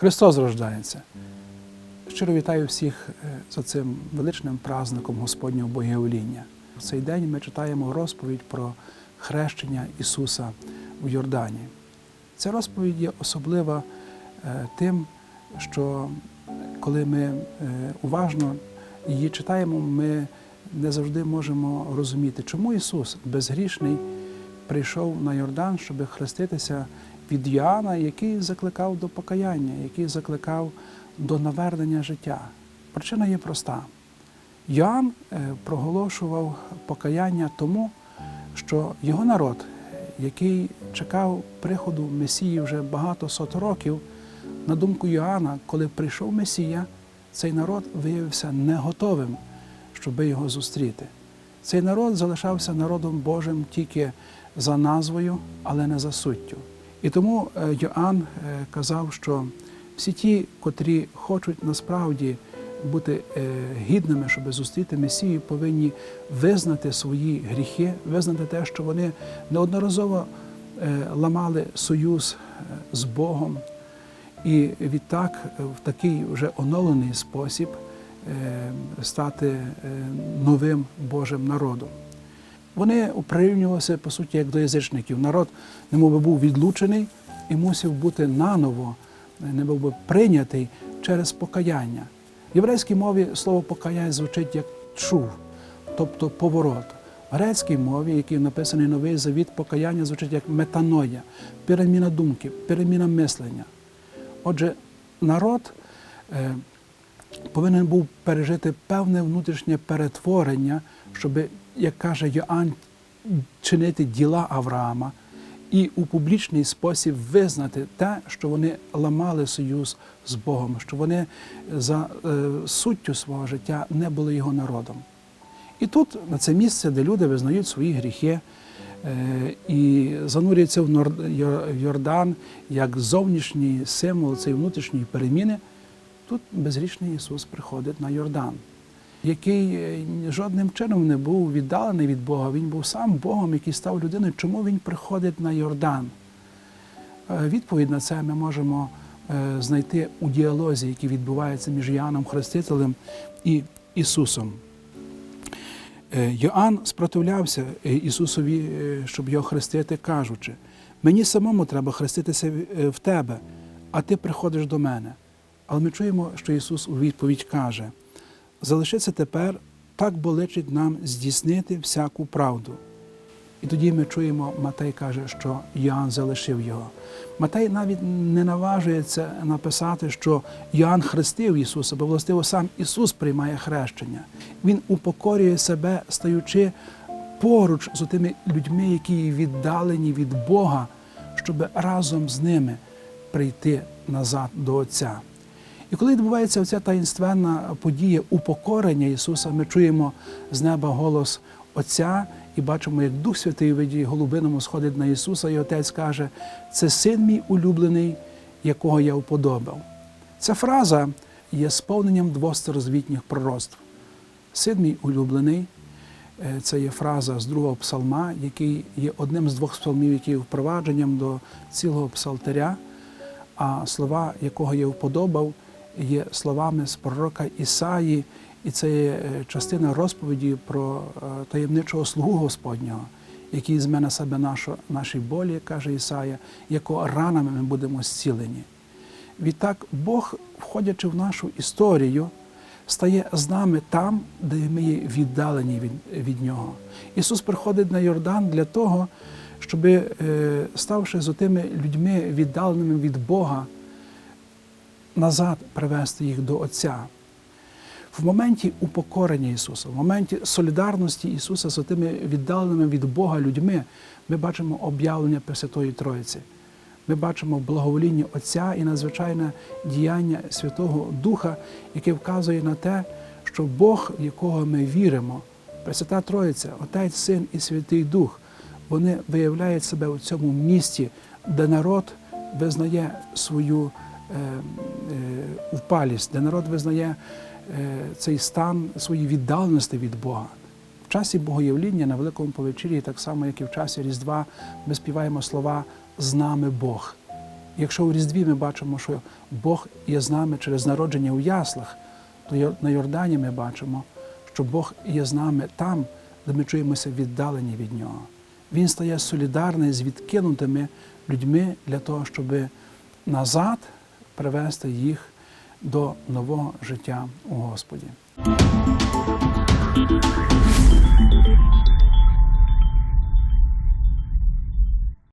Христос рождається. Щиро вітаю всіх е, за цим величним праздником Господнього Богоявління. В цей день ми читаємо розповідь про хрещення Ісуса в Йордані. Ця розповідь є особлива е, тим, що коли ми е, уважно її читаємо, ми не завжди можемо розуміти, чому Ісус безгрішний прийшов на Йордан, щоб хреститися від Йоанна, який закликав до покаяння, який закликав до навернення життя. Причина є проста. Йоанн е, проголошував покаяння тому, що його народ, який чекав приходу Месії вже багато сот років, на думку Йоанна, коли прийшов Месія, цей народ виявився не готовим, щоб його зустріти. Цей народ залишався народом Божим тільки за назвою, але не за суттю. І тому е, Йоанн е, казав, що всі ті, котрі хочуть насправді бути е, гідними, щоб зустріти Месію, повинні визнати свої гріхи, визнати те, що вони неодноразово ламали союз з Богом, і відтак в такий вже оновлений спосіб стати новим Божим народом. Вони прирівнювалися, по суті, як до язичників. Народ немов би був відлучений і мусив бути наново, немов би прийнятий через покаяння. В єврейській мові слово покаяння звучить як чув, тобто поворот. В грецькій мові, який написаний новий завіт, покаяння звучить як метаноя, переміна думки, переміна мислення. Отже, народ е, повинен був пережити певне внутрішнє перетворення, щоб, як каже Йоанн, чинити діла Авраама і у публічний спосіб визнати те, що вони ламали союз з Богом, що вони за е, суттю свого життя не були його народом. І тут, на це місце, де люди визнають свої гріхи е, і занурюються в Йордан як зовнішній символ цієї внутрішньої переміни, тут безгрішний Ісус приходить на Йордан, який е, жодним чином не був віддалений від Бога. Він був сам Богом, який став людиною. Чому він приходить на Йордан? Е, Відповідь на це ми можемо е, знайти у діалозі, який відбувається між Іоанном Хрестителем і Ісусом. Йоанн спротивлявся Ісусові, щоб його хрестити, кажучи: мені самому треба хреститися в тебе, а ти приходиш до мене. Але ми чуємо, що Ісус у відповідь каже: залишиться тепер, так боличить нам здійснити всяку правду. І тоді ми чуємо, Матей каже, що Йоанн залишив його. Матей навіть не наважується написати, що Йоанн хрестив Ісуса, бо властиво сам Ісус приймає хрещення. Він упокорює себе, стаючи поруч з тими людьми, які віддалені від Бога, щоб разом з ними прийти назад до Отця. І коли відбувається оця таїнственна подія упокорення Ісуса, ми чуємо з неба голос Отця і бачимо, як Дух Святий виді голубиному сходить на Ісуса, і Отець каже: це син мій улюблений, якого я уподобав. Ця фраза є сповненням двох старозвітніх пророцтв. Син мій улюблений е, це є фраза з другого псалма, який є одним з двох псалмів, який є впровадженням до цілого псалтаря, а слова, якого я вподобав, є словами з пророка Ісаї, і це є е, частина розповіді про е, таємничого слугу Господнього, який візьме на себе нашу, наші болі, каже Ісая, якого ранами ми будемо зцілені. Відтак Бог, входячи в нашу історію, стає з нами там, де ми є віддалені від, від Нього. Ісус приходить на Йордан для того, щоб, е, ставши з тими людьми, віддаленими від Бога, назад привести їх до Отця. В моменті упокорення Ісуса, в моменті солідарності Ісуса з тими віддаленими від Бога людьми, ми бачимо об'явлення Пресвятої Троїці. Ми бачимо благовоління Отця і надзвичайне діяння Святого Духа, яке вказує на те, що Бог, в якого ми віримо, Пресвята Троїця, Отець, Син і Святий Дух, вони виявляють себе у цьому місті, де народ визнає свою впалість, де народ визнає е, цей стан своєї віддаленості від Бога. В часі Богоявління на Великому повечір'ї, так само, як і в часі Різдва, ми співаємо слова з нами Бог. Якщо у Різдві ми бачимо, що Бог є з нами через народження у яслах, то на Йордані ми бачимо, що Бог є з нами там, де ми чуємося віддалені від Нього. Він стає солідарний з відкинутими людьми для того, щоб назад привести їх до нового життя у Господі.